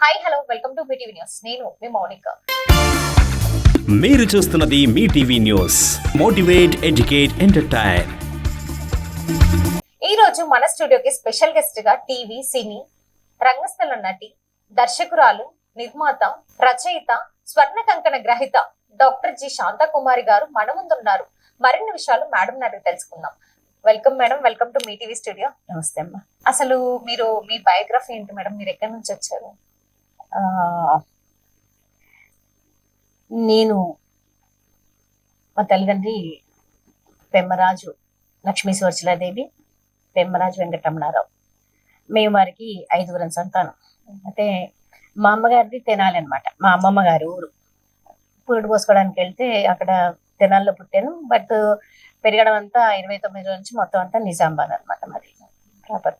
Hi hello welcome to BTV news నేను మీ మౌనిక. మీరు చూస్తున్నది మీ TV news motivate educate entertain ఈ రోజు మన స్టూడియోకి స్పెషల్ గెస్ట్గా టీవీ సినీ రంగస్థల నటి దర్శకురాలు నిర్మాత రచయిత స్వర్ణ కంకణ గ్రహీత డాక్టర్ జి శాంతా కుమారి గారు మన ముందున్నారు. మరిన్ని విషయాలు మేడం అడిగి తెలుసుకుందాం. వెల్కమ్ మేడం వెల్కమ్ టు మీ టీవీ స్టూడియో నమస్తే అమ్మా. అసలు మీరు మీ బయోగ్రఫీ ఏంటి మేడం? మీరు ఎక్కడి నుంచి వచ్చారు? నేను మా తల్లిదండ్రి పెమ్మరాజు లక్ష్మీ సువర్చలాదేవి పెమ్మరాజు వెంకటరమణారావు. మేము వారికి ఐదుగురం సంతానం. అయితే మా అమ్మగారిది తెనాలి అనమాట మా అమ్మమ్మ గారి ఊరు. పురుడు పోసుకోవడానికి వెళ్తే అక్కడ తెనాల్లో పుట్టాను. బట్ పెరగడం అంతా ఇరవై తొమ్మిది నుంచి మొత్తం అంతా నిజామాబాద్ అనమాట మరి ప్రాపర్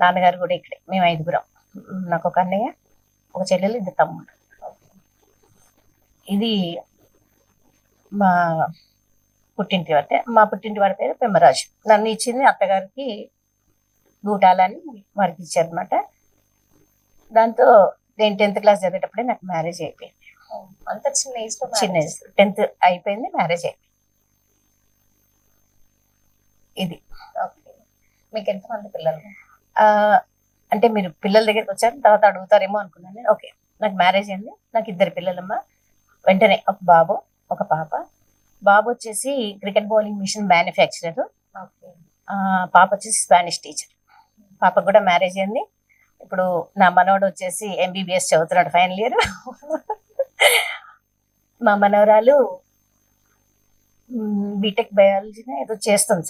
నాన్నగారు కూడా ఇక్కడే. మేము ఐదుగురం. నాకు ఒక అన్నయ్య ఒక చెల్లెలు ఇద్దరు తమ్ముడు ఇది మా పుట్టింటి వారి మా పుట్టింటి వారి పేరు పెమ్మరాజు. నన్ను ఇచ్చింది అత్తగారికి గూటాలని వారికి ఇచ్చారు అనమాట దాంతో నేను టెన్త్ క్లాస్ చదివేటప్పుడే నాకు మ్యారేజ్ అయిపోయింది. అంత చిన్న ఏజ్ చిన్న marriage. టెన్త్ అయిపోయింది మ్యారేజ్ అయిపోయింది. ఇది. మీకు ఎంతమంది పిల్లలు? అంటే మీరు పిల్లల దగ్గరికి వచ్చారు తర్వాత అడుగుతారేమో అనుకున్నాను ఓకే నాకు మ్యారేజ్ అయింది నాకు ఇద్దరు పిల్లలమ్మ. వెంటనే ఒక బాబు ఒక పాప. బాబు వచ్చేసి cricket bowling machine manufacturer. Okay. పాప వచ్చేసి స్పానిష్ టీచర్. పాపకు కూడా మ్యారేజ్ అయింది. ఇప్పుడు నా మనవడు వచ్చేసి ఎంబీబీఎస్ చదువుతున్నాడు ఫైనల్ ఇయర్. మా మనవరాలు బీటెక్ బయాలజీనే ఏదో చేస్తుంది.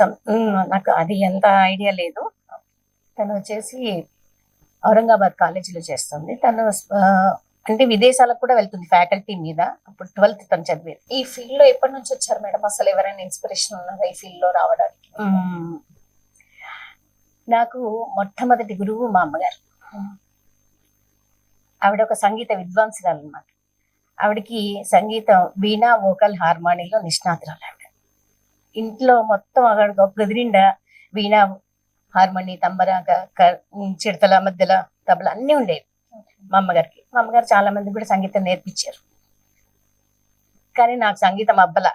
నాకు అది ఎంత ఐడియా లేదు. తను వచ్చేసి ఔరంగాబాద్ కాలేజీలో చేస్తుంది. తను అంటే విదేశాలకు కూడా వెళ్తుంది ఫ్యాకల్టీ మీద. అప్పుడు ట్వెల్త్ తను చదివేది. ఈ ఫీల్డ్లో ఎప్పటి నుంచి వచ్చారు మేడం? అసలు ఎవరైనా ఇన్స్పిరేషన్ ఉన్నారా ఈ ఫీల్డ్లో రావడానికి. నాకు మొట్టమొదటి గురువు మా అమ్మగారు. ఆవిడ ఒక సంగీత విద్వాంసురాలు అనమాట ఆవిడకి సంగీతం వీణా వోకల్ హార్మోనీలో నిష్ణాతురాలు ఆవిడ. ఇంట్లో మొత్తం ఆవిడ ఒక గది నిండా వీణా హార్మోని తంబరాగ క- చిడతల మధ్యల తబల అన్నీ ఉండేవి మా అమ్మగారికి. మా అమ్మగారు చాలా మంది కూడా సంగీతం నేర్పించారు. కానీ నాకు సంగీతం అబ్బల.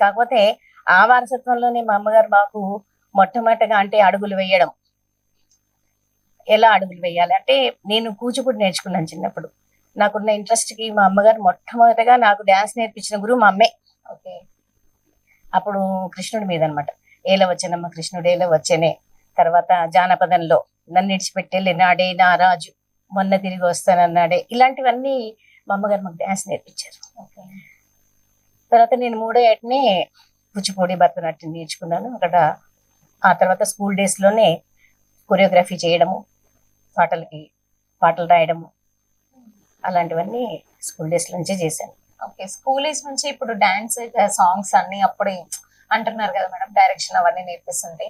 కాకపోతే ఆ వారసత్వంలోనే మా అమ్మగారు మాకు మొట్టమొదటిగా అంటే అడుగులు వేయడం. ఎలా అడుగులు వేయాలి? అంటే నేను కూచిపూడి నేర్చుకున్నాను చిన్నప్పుడు. నాకున్న ఇంట్రెస్ట్కి మా అమ్మగారు మొట్టమొదటిగా నాకు డాన్స్ నేర్పించిన గురువు మా అమ్మే. ఓకే. అప్పుడు కృష్ణుడి మీద అనమాట ఏల వచ్చనమ్మ కృష్ణుడు ఏల వచ్చనే తర్వాత జానపదంలో నన్ను ఇడిచిపెట్టేళ్ళి నాడే నా రాజు మొన్న తిరిగి వస్తానన్నాడే. ఇలాంటివన్నీ మా అమ్మగారు మాకు డాన్స్ నేర్పించారు. ఓకే. తర్వాత నేను మూడో ఏటనే కూచిపూడి భరతనాట్యం నేర్చుకున్నాను. అక్కడ ఆ తర్వాత స్కూల్ డేస్లోనే కొరియోగ్రఫీ చేయడము పాటలకి పాటలు రాయడము అలాంటివన్నీ స్కూల్ డేస్ నుంచే చేశాను. ఓకే. స్కూల్ ఏజ్ నుంచి ఇప్పుడు డాన్స్ సాంగ్స్ అన్ని అప్పుడే అంటున్నారు కదా మేడం డైరెక్షన్ అవన్నీ నేర్పిస్తుంటే.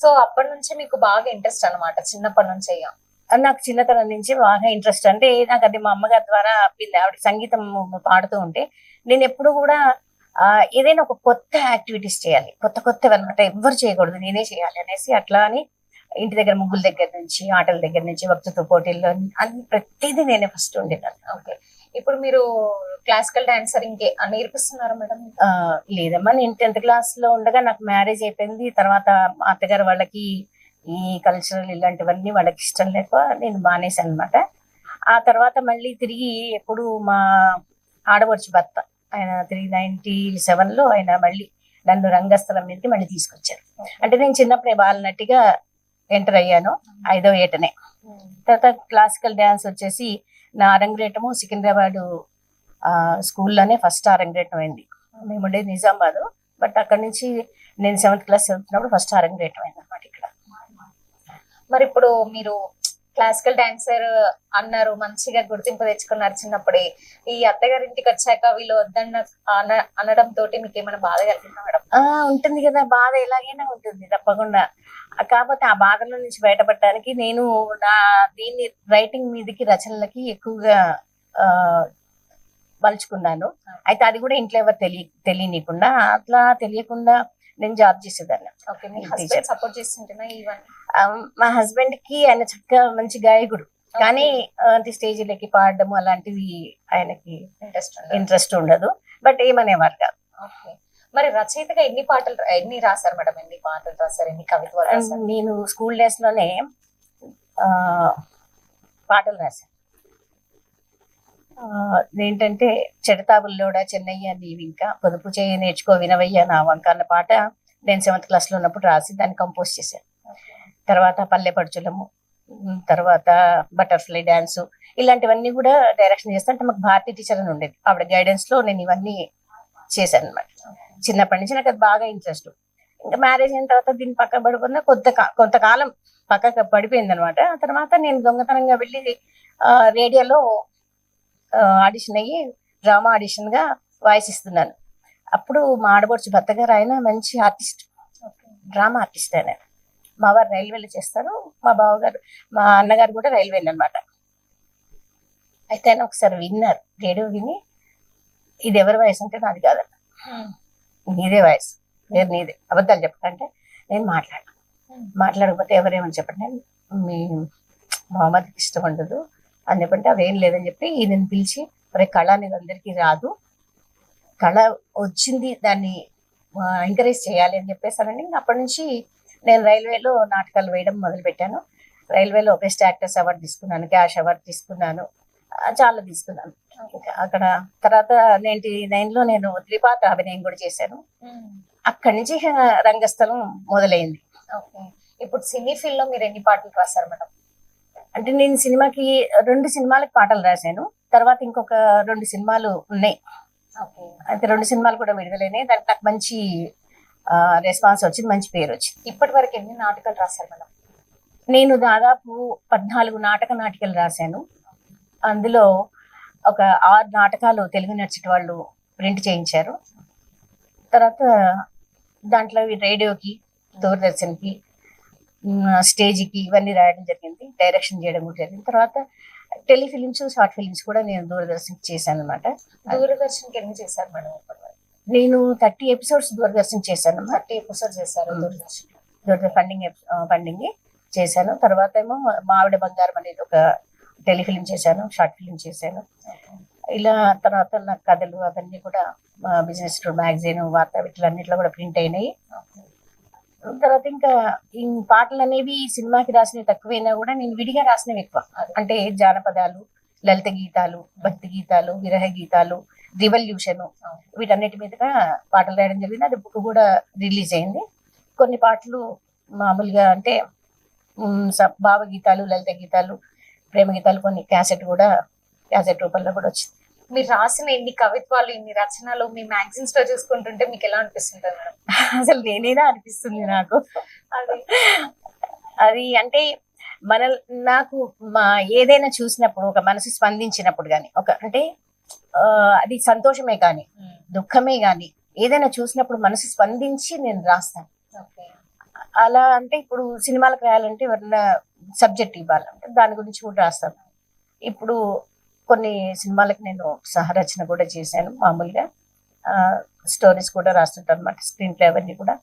సో అప్పటి నుంచి మీకు బాగా ఇంట్రెస్ట్ అన్నమాట చిన్నప్పటి నుంచి నాకు చిన్నతనం నుంచి బాగా ఇంట్రెస్ట్ అంటే నాకు అది మా అమ్మగారి ద్వారా అప్పింది ఆవిడ సంగీతం పాడుతూ ఉంటే నేను ఎప్పుడు కూడా ఏదైనా ఒక కొత్త యాక్టివిటీస్ చేయాలి. కొత్త కొత్తవి అనమాట ఎవ్వరు చేయకూడదు. నేనే చేయాలి అనేసి అట్లా అని ఇంటి దగ్గర ముగ్గుల దగ్గర నుంచి ఆటల దగ్గర నుంచి వక్తృత్వ పోటీల్లో అన్ని ప్రతిదీ నేనే ఫస్ట్ ఉండేదాన్ని ఓకే ఇప్పుడు మీరు క్లాసికల్ డాన్సర్ ఇంకే నేర్పిస్తున్నారు మేడం? లేదమ్మా నేను టెన్త్ క్లాస్లో ఉండగా నాకు మ్యారేజ్ అయిపోయింది. తర్వాత అత్తగారు వాళ్ళకి ఈ కల్చరల్ ఇలాంటివన్నీ వాళ్ళకి ఇష్టం లేక నేను మానేశాను అనమాట ఆ తర్వాత మళ్ళీ తిరిగి ఎప్పుడు మా ఆడవచ్చు భర్త ఆయన త్రీ నైన్టీ సెవెన్లో ఆయన మళ్ళీ నన్ను రంగస్థలం మీదకి మళ్ళీ తీసుకొచ్చారు. అంటే నేను చిన్నప్పుడే బాలనటిగా ఎంటర్ అయ్యాను ఐదో ఏటనే. తర్వాత క్లాసికల్ డ్యాన్స్ వచ్చేసి నా అరంగేటము సికింద్రాబాద్ స్కూల్లోనే ఫస్ట్ అరంగేటం అయింది. మేము ఉండేది నిజామాబాద్ బట్ అక్కడ నుంచి నేను సెవెంత్ క్లాస్ చదువుతున్నప్పుడు ఫస్ట్ అరంగేటం అయింది అనమాట ఇక్కడ. మరి ఇప్పుడు మీరు క్లాసికల్ డాన్సర్ అన్నారు మంచిగా గుర్తింపు తెచ్చుకున్నారు చిన్నప్పుడే. ఈ అత్తగారి ఇంటికి వచ్చాక వీళ్ళు వద్దన్న అన- అనడం తోటి మీకు ఏమైనా బాధ కలిగిందా మేడం? ఉంటుంది కదా బాధ ఎలాగైనా ఉంటుంది తప్పకుండా. కాకపోతే ఆ బాధలో నుంచి బయటపడడానికి నేను నా దీన్ని రైటింగ్ మీదకి రచనలకి ఎక్కువగా ఆ మలుచుకున్నాను. అయితే అది కూడా ఇంట్లో ఎవరు తెలియ తెలియనీయకుండా అట్లా తెలియకుండా నేను జాబ్ చేసేదాన్ని. సపోర్ట్ మా హస్బెండ్కి ఆయన చక్కగా మంచి గాయకుడు. కానీ అంటే స్టేజ్లకి పాడడం అలాంటివి ఆయనకి ఇంట్రెస్ట్ ఇంట్రెస్ట్ ఉండదు. బట్ ఏమనేవారు కాదు. ఓకే. మరి రచయితగా ఎన్ని పాటలు ఎన్ని రాశారు మేడం? ఎన్ని పాటలు రాశారు? ఎన్ని కవిత్వాలు రాశారు? నేను స్కూల్ డేస్లోనే పాటలు రాశాను. ఏంటంటే చెడతాబుల్లోడ చెన్నయ్య నీవి ఇంకా పొదుపు చేయి నేర్చుకో వినవయ్య నా వంక అన్న పాట నేను సెవెంత్ క్లాస్లో ఉన్నప్పుడు రాసి దాన్ని కంపోజ్ చేశాను. తర్వాత పల్లె పడుచులము తర్వాత బటర్ఫ్లై డాన్స్ ఇలాంటివన్నీ కూడా డైరెక్షన్ చేస్తా అంటే మాకు భారతి టీచర్ అని ఉండేది. ఆవిడ గైడెన్స్లో నేను ఇవన్నీ చేశాను అనమాట చిన్నప్పటి నుంచి నాకు అది బాగా ఇంట్రెస్ట్. ఇంకా మ్యారేజ్ అయిన తర్వాత దీన్ని పక్క పడుకున్న కొంత కొంతకాలం పక్కకు పడిపోయింది అనమాట ఆ తర్వాత నేను దొంగతనంగా వెళ్ళి రేడియోలో ఆడిషన్ అయ్యి డ్రామా ఆడిషన్గా వాయిస్ ఇస్తున్నాను. అప్పుడు మా ఆడబడుచు భర్త గారు ఆయన మంచి ఆర్టిస్ట్ డ్రామా ఆర్టిస్ట్ ఆయన. మా వారు రైల్వేలో చేస్తారు. మా బావగారు మా అన్నగారు కూడా రైల్వేలు అనమాట అయితే ఆయన ఒకసారి విన్నారు. రేడియో విని ఇది ఎవరి వయసు అంటే నాది కాదన్న. నీదే వాయిస్. మీరు నీదే. అబద్ధాలు చెప్పకంటే నేను మాట్లాడను. మాట్లాడకపోతే ఎవరేమని చెప్పండి మీ మొహమ్మద్కి ఇష్టం ఉండదు. అని చెప్పంటే అవేం లేదని చెప్పి ఈయనని పిలిచి మరి కళ అనేది అందరికీ రాదు. కళ వచ్చింది దాన్ని ఎంకరేజ్ చేయాలి అని చెప్పేసానండి అప్పటి నుంచి నేను రైల్వేలో నాటకాలు వేయడం మొదలు పెట్టాను రైల్వేలో బెస్ట్ యాక్టర్స్ అవార్డు తీసుకున్నాను క్యాష్ అవార్డు తీసుకున్నాను. చాలా తీసుకున్నాను. అక్కడ తర్వాత నైన్టీ నైన్లో నేను ద్విపాత్ర అభినయం కూడా చేశాను. అక్కడి నుంచి రంగస్థలం మొదలైంది. ఓకే. ఇప్పుడు సినీ ఫీల్డ్లో మీరు ఎన్ని పాటలు రాశారు మేడం? అంటే నేను సినిమాకి రెండు సినిమాలకు పాటలు రాశాను. తర్వాత ఇంకొక రెండు సినిమాలు ఉన్నాయి. అయితే రెండు సినిమాలు కూడా విడుదలైనాయి. దానికి నాకు మంచి రెస్పాన్స్ వచ్చింది మంచి పేరు వచ్చింది. ఇప్పటి వరకు ఎన్ని నాటకాలు రాశారు మేడం? నేను దాదాపు పద్నాలుగు నాటక నాటికలు రాశాను. అందులో ఒక ఆరు నాటకాలు తెలుగు నడిచిన వాళ్ళు ప్రింట్ చేయించారు. తర్వాత దాంట్లో రేడియోకి దూరదర్శన్కి స్టేజ్కి ఇవన్నీ రాయడం జరిగింది. డైరెక్షన్ చేయడం కూడా జరిగింది. తర్వాత టెలిఫిలిమ్స్ షార్ట్ ఫిలిమ్స్ కూడా నేను దూరదర్శన్కి చేశాను అనమాట దూరదర్శన్కి ఎన్ని చేశారు మేడం నేను థర్టీ ఎపిసోడ్స్ దూరదర్శన్ చేశాను. థర్టీ ఎపిసోడ్ చేశారు. దూరదర్శన్ దూరదర్శన్ ఫండింగ్ ఫండింగ్ చేశాను. తర్వాత ఏమో మావిడ బంగారం అనేది ఒక టెలిఫిలిం చేశాను షార్ట్ ఫిలిం చేశాను. ఇలా తర్వాత నా కథలు అవన్నీ కూడా బిజినెస్ మ్యాగజైన్ వార్త వీటిలన్నిట్లో కూడా ప్రింట్ అయినాయి. తర్వాత ఇంకా ఈ పాటలు అనేవి సినిమాకి రాసినవి తక్కువైనా కూడా నేను విడిగా రాసినవి ఎక్కువ. అంటే జానపదాలు లలిత గీతాలు భక్తి గీతాలు విరహ గీతాలు రివల్యూషన్ వీటన్నిటి మీదుగా పాటలు రాయడం జరిగింది. అది బుక్ కూడా రిలీజ్ అయింది. కొన్ని పాటలు మామూలుగా అంటే ఉమ్, స- భావ గీతాలు లలిత గీతాలు ప్రేమ గీతాలు కొన్ని క్యాసెట్ కూడా క్యాసెట్ రూపంలో కూడా వచ్చింది. మీరు రాసిన ఇన్ని కవిత్వాలు ఇన్ని రచనలు మీ మ్యాగజైన్స్లో చూసుకుంటుంటే మీకు ఎలా అనిపిస్తుంటుంది మేడం? అసలు నేనేనా అనిపిస్తుంది నాకు? అది. అంటే మన నాకు మా ఏదైనా చూసినప్పుడు ఒక మనసు స్పందించినప్పుడు కానీ ఒక అంటే అది సంతోషమే కానీ దుఃఖమే కానీ ఏదైనా చూసినప్పుడు మనసు స్పందించి నేను రాస్తాను. అలా అంటే ఇప్పుడు సినిమాలకు రాయాలంటే ఎవరైనా సబ్జెక్ట్ ఇవ్వాలంటే దాని గురించి కూడా రాస్తాను. ఇప్పుడు కొన్ని సినిమాలకు నేను సహరచన కూడా చేశాను. మామూలుగా స్టోరీస్ కూడా రాస్తుంటాను అనమాట స్క్రీన్ ప్లే అవన్నీ కూడా.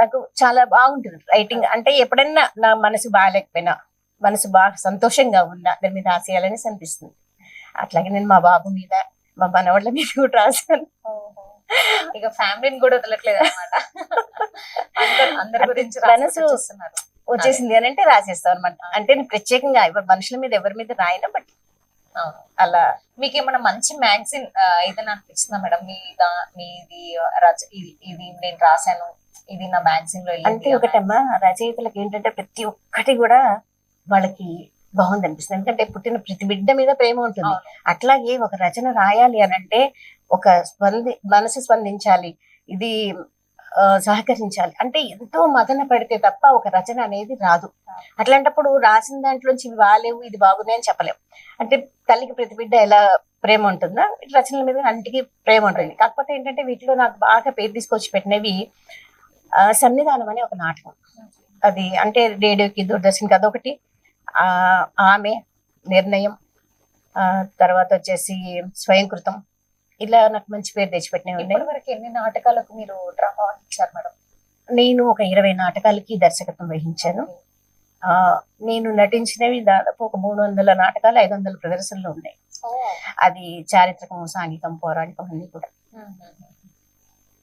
నాకు చాలా బాగుంటుంది రైటింగ్. అంటే ఎప్పుడైనా నా మనసు బాగాలేకపోయినా మనసు బాగా సంతోషంగా ఉన్నా దాని మీద రాసేయాలని అనిపిస్తుంది. అట్లాగే నేను మా బాబు మీద మా మనవాళ్ళ మీద కూడా రాశాను. ఇక ఫ్యామిలీని కూడా వదలట్లేదు అనమాట అందరు గురించి మనసు- వచ్చేసింది అని అంటే రాసేస్తాను అనమాట అంటే నేను ప్రత్యేకంగా ఎవరి మనుషుల మీద ఎవరి మీద రాయను బట్ అలా మీకు ఏమైనా మంచి మ్యాగజైన్ ఏదైనా అనిపించిందా మేడం? మీ దా- మీది రచ ఇది నేను రాశాను ఇది నా మ్యాగజైన్లో అంటే ఒకటమ్మా రచయితలకు ఏంటంటే ప్రతి ఒక్కటి కూడా వాళ్ళకి బాగుంది అనిపిస్తుంది. ఎందుకంటే పుట్టిన ప్రతి బిడ్డ మీద ప్రేమ ఉంటుంది. అట్లాగే ఒక రచన రాయాలి అని అంటే ఒక స్పంది మనసు స్పందించాలి. ఇది సహకరించాలి. అంటే ఎంతో మదన పడితే తప్ప ఒక రచన అనేది రాదు. అట్లాంటప్పుడు రాసిన దాంట్లోంచి ఇవి బాగాలేవు ఇది బాగున్నాయి అని చెప్పలేము అంటే తల్లికి ప్రతి బిడ్డ ఎలా ప్రేమ ఉంటుందో? రచనల మీద అన్నిటికీ ప్రేమ ఉంటుంది. కాకపోతే ఏంటంటే వీటిలో నాకు బాగా పేరు తీసుకొచ్చి పెట్టినవి సన్నిధానం అనే ఒక నాటకం. అది అంటే రేడియోకి దూరదర్శన్కి అదొకటి. ఆమె నిర్ణయం. తర్వాత వచ్చేసి స్వయంకృతం. ఇలా నాకు మంచి పేరు తెచ్చిపెట్టినవి ఉన్నాయి. ఇప్పటి వరకు ఎన్ని నాటకాలకు మీరు డ్రామా ఇచ్చారు మేడం? నేను ఒక ఇరవై నాటకాలకి దర్శకత్వం వహించాను. ఆ, నేను నటించినవి దాదాపు ఒక మూడు వందల నాటకాలు ఐదు వందల ప్రదర్శనలు ఉన్నాయి. అది చారిత్రకం సాంఘికం పౌరాణికం అన్ని కూడా.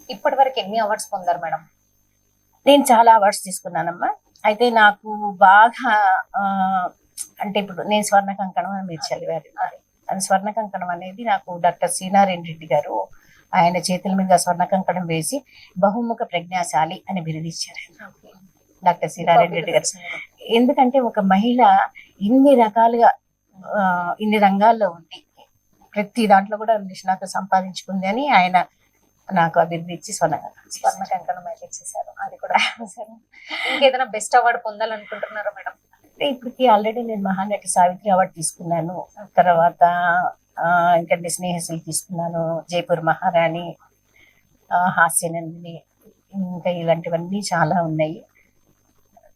ఇప్పటి వరకు ఎన్ని అవార్డ్స్ పొందారు మేడం? నేను చాలా అవార్డ్స్ తీసుకున్నానమ్మా. అయితే నాకు బాగా అంటే ఇప్పుడు నేను స్వర్ణ కంకణం అని మీరు చదివారు. అది స్వర్ణ కంకణం అనేది నాకు డాక్టర్ సీనారాయణ రెడ్డి గారు ఆయన చేతుల మీద స్వర్ణ కంకణం వేసి బహుముఖ ప్రజ్ఞాశాలి అని బిరుదిచ్చారు. డాక్టర్ సీనారాయణ రెడ్డి గారు. ఎందుకంటే ఒక మహిళ ఇన్ని రకాలుగా ఇన్ని రంగాల్లో ఉంది ప్రతి దాంట్లో కూడా నిష్ణాత సంపాదించుకుంది అని ఆయన నాకు అభివృద్ధి ఇచ్చి స్వర్ణ స్వర్ణ కంకణం అయితే ఇచ్చేసారు అది కూడా. ఇంకేదైనా బెస్ట్ అవార్డు పొందాలనుకుంటున్నారా మేడం? ఇప్పటికి ఆల్రెడీ నేను మహానటి సావిత్రి అవార్డు తీసుకున్నాను. తర్వాత ఆ, ఇంకా స్నేహశీల్ తీసుకున్నాను. జైపూర్ మహారాణి హాస్యనందిని ఇంకా ఇలాంటివన్నీ చాలా ఉన్నాయి.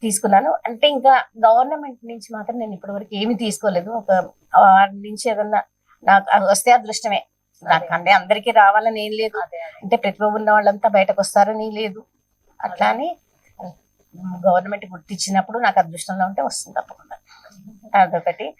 తీసుకున్నాను. అంటే ఇంకా గవర్నమెంట్ నుంచి మాత్రం నేను ఇప్పటివరకు ఏమీ తీసుకోలేదు. ఒక వారి నుంచి ఏదన్నా నాకు అది వస్తే అదృష్టమే. నాకు అంటే అందరికీ రావాలని ఏం లేదు. అంటే ప్రతిభ ఉన్న వాళ్ళంతా బయటకు వస్తారని లేదు. అట్లా అని గవర్నమెంట్ గుర్తించినప్పుడు నాకు అదృష్టంలో ఉంటే వస్తుంది తప్పకుండా. అదొకటి.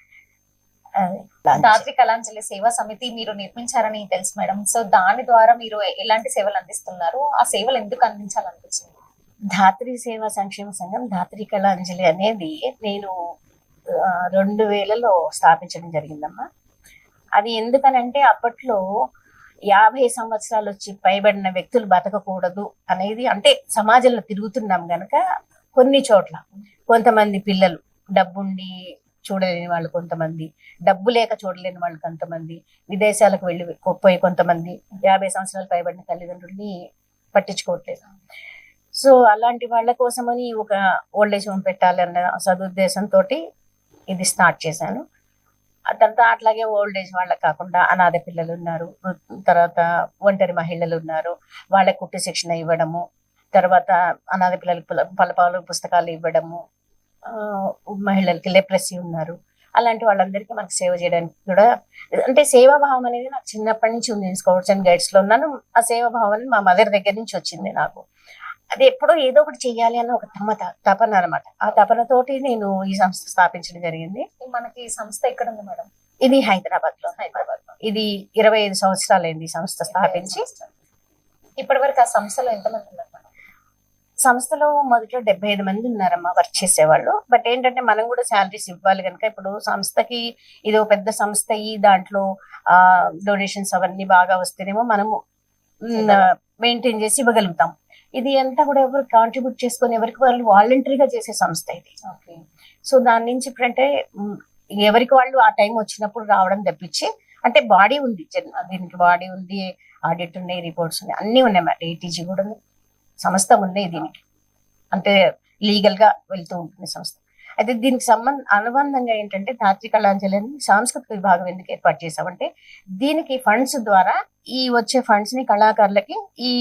అది. దాత్రి కళాంజలి సేవా సమితి మీరు నిర్మించారని తెలుసు మేడం. సో దాని ద్వారా మీరు ఎలాంటి సేవలు అందిస్తున్నారు? ఆ సేవలు ఎందుకు అందించాలనిపించింది? ధాత్రి సేవా సంక్షేమ సంఘం ధాత్రి కళాంజలి అనేది నేను రెండు వేలలో స్థాపించడం జరిగిందమ్మా. అది ఎందుకనంటే అప్పట్లో యాభై సంవత్సరాలు వచ్చి పైబడిన వ్యక్తులు బతకకూడదు అనేది అంటే సమాజంలో తిరుగుతున్నాం గనక కొన్ని చోట్ల. కొంతమంది పిల్లలు డబ్బుండి చూడలేని వాళ్ళు కొంతమంది డబ్బు లేక చూడలేని వాళ్ళు కొంతమంది విదేశాలకు వెళ్ళి పోయి కొంతమంది యాభై సంవత్సరాలు పైబడిన తల్లిదండ్రుల్ని పట్టించుకోవట్లేదు. సో అలాంటి వాళ్ళ కోసమని ఒక ఓల్డేజ్ హోమ్ పెట్టాలన్న సదుద్దేశంతో ఇది స్టార్ట్ చేశాను. తర్వాత అట్లాగే ఓల్డ్ ఏజ్ వాళ్ళకి కాకుండా అనాథ పిల్లలు ఉన్నారు. తర్వాత ఒంటరి మహిళలు ఉన్నారు. వాళ్ళకి కుట్టు శిక్షణ ఇవ్వడము తర్వాత అనాథ పిల్లలకు పలపాలు పుస్తకాలు ఇవ్వడము మహిళలకి లెప్రసీ ఉన్నారు. అలాంటి వాళ్ళందరికీ మనకు సేవ చేయడానికి కూడా అంటే సేవాభావం అనేది నాకు చిన్నప్పటి నుంచి ఉంది. స్కౌట్స్ అండ్ గైడ్స్లో ఉన్నాను. ఆ సేవాభావం అనేది మా మదర్ దగ్గర నుంచి వచ్చింది నాకు. అది ఎప్పుడో ఏదో ఒకటి చెయ్యాలి అన్న ఒక తమ తపన అనమాట ఆ తపనతోటి నేను ఈ సంస్థ స్థాపించడం జరిగింది. మనకి ఈ సంస్థ ఎక్కడ ఉంది మేడం? ఇది హైదరాబాద్లో హైదరాబాద్లో. ఇది ఇరవై ఐదు సంవత్సరాలైంది ఈ సంస్థ స్థాపించి. ఇప్పటి వరకు ఆ సంస్థలో ఎంతమంది ఉన్నారు సంస్థలో మొదట్లో డెబ్బై ఐదు మంది ఉన్నారమ్మా వర్క్ చేసేవాళ్ళు. బట్ ఏంటంటే మనం కూడా శాలరీస్ ఇవ్వాలి కనుక ఇప్పుడు సంస్థకి ఇది ఒక పెద్ద సంస్థ ఈ దాంట్లో డొనేషన్స్ అవన్నీ బాగా వస్తేనేమో మనము మెయింటైన్ చేసి ఇవ్వగలుగుతాం. ఇది అంతా కూడా ఎవరు కాంట్రిబ్యూట్ చేసుకొని ఎవరికి వాళ్ళు వాలంటరీగా చేసే సంస్థ ఇది. ఓకే సో దాని నుంచి ఇప్పుడంటే ఎవరికి వాళ్ళు ఆ టైం వచ్చినప్పుడు రావడం తప్పించి అంటే బాడీ ఉంది దీనికి బాడీ ఉంది ఆడిట్ ఉన్నాయి రిపోర్ట్స్ ఉన్నాయి అన్ని ఉన్నాయి మాట ఏటీజీ కూడా ఉంది. సంస్థ ఉన్నాయి దీనికి. అంటే లీగల్గా వెళ్తూ ఉంటుంది సంస్థ. అయితే దీనికి సంబంధ అనుబంధంగా ఏంటంటే ధాత్రి కళాంజలి అని సాంస్కృతిక విభాగం ఎందుకు ఏర్పాటు చేశామంటే దీనికి ఫండ్స్ ద్వారా ఈ వచ్చే ఫండ్స్ని కళాకారులకి ఈ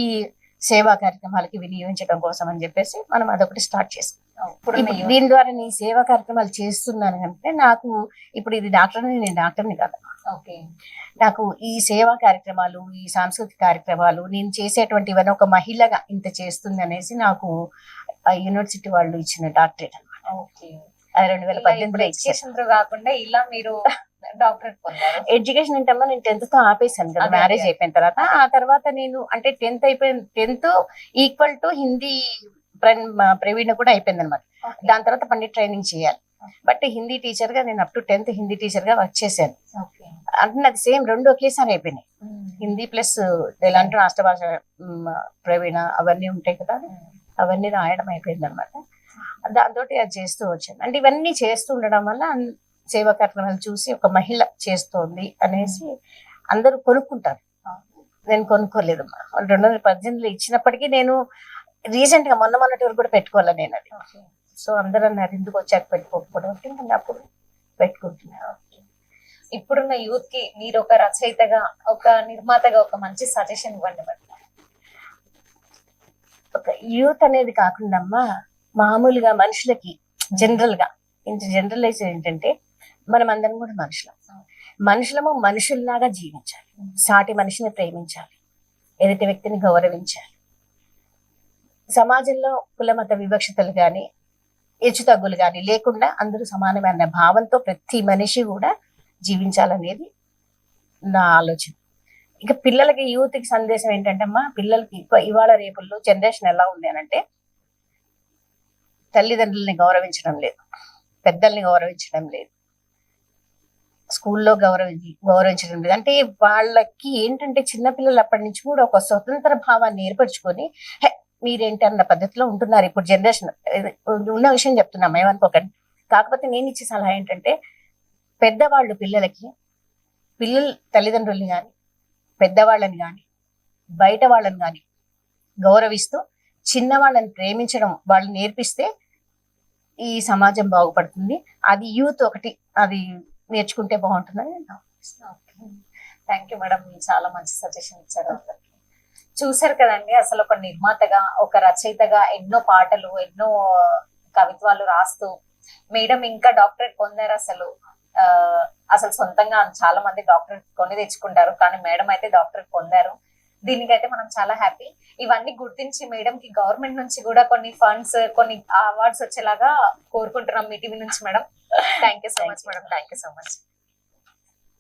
సేవా కార్యక్రమాలకి వినియోగించడం కోసం అని చెప్పేసి మనం అదొకటి స్టార్ట్ చేసాం ఇప్పుడు ఇప్పుడు దీని ద్వారా నేను సేవా కార్యక్రమాలు చేస్తున్నాను అంటే నాకు ఇప్పుడు ఇది డాక్టర్ నేను డాక్టర్ని కాదు. ఓకే. నాకు ఈ సేవా కార్యక్రమాలు ఈ సాంస్కృతిక కార్యక్రమాలు నేను చేసేటువంటి ఇవన్నీ ఒక మహిళగా ఇంత చేస్తుంది అనేసి నాకు ఆ యూనివర్సిటీ వాళ్ళు ఇచ్చిన డాక్టరేట్ అనమాట రెండు వేల పద్దెనిమిదిలో త్రూ కాకుండా ఇలా మీరు డాక్టరేట్ ఎడ్యుకేషన్ ఏంటమ్మా? నేను టెన్త్తో ఆపేశాను కదా మ్యారేజ్. అయిపోయిన తర్వాత. ఆ తర్వాత నేను అంటే టెన్త్ అయిపోయిన tenth equal to Hindi Praveena కూడా అయిపోయింది అనమాట. దాని తర్వాత పండిట్ ట్రైనింగ్ చేయాలి. బట్ హిందీ టీచర్గా నేను అప్ టు టెన్త్ హిందీ టీచర్గా వర్క్ చేశాను. అంటే అది సేమ్ రెండు ఒకేసారి అయిపోయినాయి. హిందీ ప్లస్ ఎలాంటి రాష్ట్ర భాష ప్రవీణ అవన్నీ ఉంటాయి కదా అవన్నీ రాయడం అయిపోయింది అనమాట దాంతో అది చేస్తూ వచ్చాను. అంటే ఇవన్నీ చేస్తూ ఉండడం వల్ల సేవా కార్యక్రమాలు చూసి ఒక మహిళ చేస్తోంది అనేసి అందరూ కొనుక్కుంటారు. నేను కొనుక్కోలేదు. రెండు వందల పద్దెనిమిదిలో ఇచ్చినప్పటికీ నేను రీసెంట్గా మొన్న మొన్నటి వరకు కూడా పెట్టుకోవాలి నేను అది. సో అందరూ అన్నారు ఎందుకు వచ్చాక పెట్టుకోకపోవడం? అంటే ఇంకా అప్పుడు పెట్టుకుంటున్నాను ఇప్పుడున్న యూత్కి మీరు ఒక రచయితగా ఒక నిర్మాతగా ఒక మంచి సజెషన్ ఇవ్వండి మరి. ఒక యూత్ అనేది కాకుండా అమ్మా మామూలుగా మనుషులకి జనరల్గా ఇంత జనరలైజ్ ఏంటంటే మనం అందరం కూడా మనుషులం. మనుషులము మనుషుల్లాగా జీవించాలి. సాటి మనిషిని ప్రేమించాలి. ఎదుటి వ్యక్తిని గౌరవించాలి. సమాజంలో కులమత వివక్షతలు కానీ హెచ్చు తగ్గులు కానీ లేకుండా అందరూ సమానమైన భావంతో ప్రతి మనిషి కూడా జీవించాలనేది నా ఆలోచన. ఇక పిల్లలకి యూత్కి సందేశం ఏంటంటే అమ్మా పిల్లలకి ఇవాళ రేపుల్లో జనరేషన్ ఎలా ఉంది అని అంటే తల్లిదండ్రుల్ని గౌరవించడం లేదు. పెద్దల్ని గౌరవించడం లేదు. స్కూల్లో గౌరవి గౌరవించడం లేదు. అంటే వాళ్ళకి ఏంటంటే చిన్నపిల్లలు అప్పటి నుంచి కూడా ఒక స్వతంత్ర భావాన్ని ఏర్పరచుకొని మీరేంటి అన్న పద్ధతిలో ఉంటున్నారు ఇప్పుడు జనరేషన్. ఉన్న విషయం చెప్తున్నాం ఏమనుకోకండి కాకపోతే నేను ఇచ్చే సలహా ఏంటంటే పెద్దవాళ్ళు పిల్లలకి పిల్లలు తల్లిదండ్రుల్ని కానీ పెద్దవాళ్ళని కానీ బయట వాళ్ళని కానీ గౌరవిస్తూ చిన్నవాళ్ళని ప్రేమించడం వాళ్ళు నేర్పిస్తే ఈ సమాజం బాగుపడుతుంది. అది యూత్ ఒకటి అది నేర్చుకుంటే బాగుంటుందని నేను థ్యాంక్ యూ మేడం చాలా మంచి సజెషన్ ఇచ్చారు చూశారు చూసారు కదండి అసలు ఒక నిర్మాతగా ఒక రచయితగా ఎన్నో పాటలు ఎన్నో కవిత్వాలు రాస్తూ మేడం ఇంకా డాక్టరేట్ పొందారు అసలు. అసలు సొంతంగా చాలా మంది డాక్టరేట్ కొని తెచ్చుకుంటారు కానీ మేడం అయితే డాక్టరేట్ పొందారు. దీనికైతే మనం చాలా హ్యాపీ. ఇవన్నీ గుర్తించి మేడం కి గవర్నమెంట్ నుంచి కూడా కొన్ని ఫండ్స్ కొన్ని అవార్డ్స్ వచ్చేలాగా కోరుకుంటున్నాం మీ టీవీ నుంచి madam. Thank you so much madam thank you so much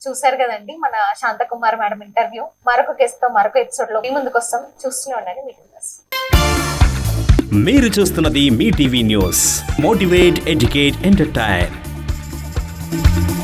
చూసారు కదండి మన శాంతకుమార్ మేడం ఇంటర్వ్యూ మరొక కేసు తో మరొక ఎపిసోడ్లో మీ ముందుకు వస్తాం. చూస్తూనే ఉండండి మీ టీవీ మీరు చూస్తున్నది మీ TV news. Motivate educate entertain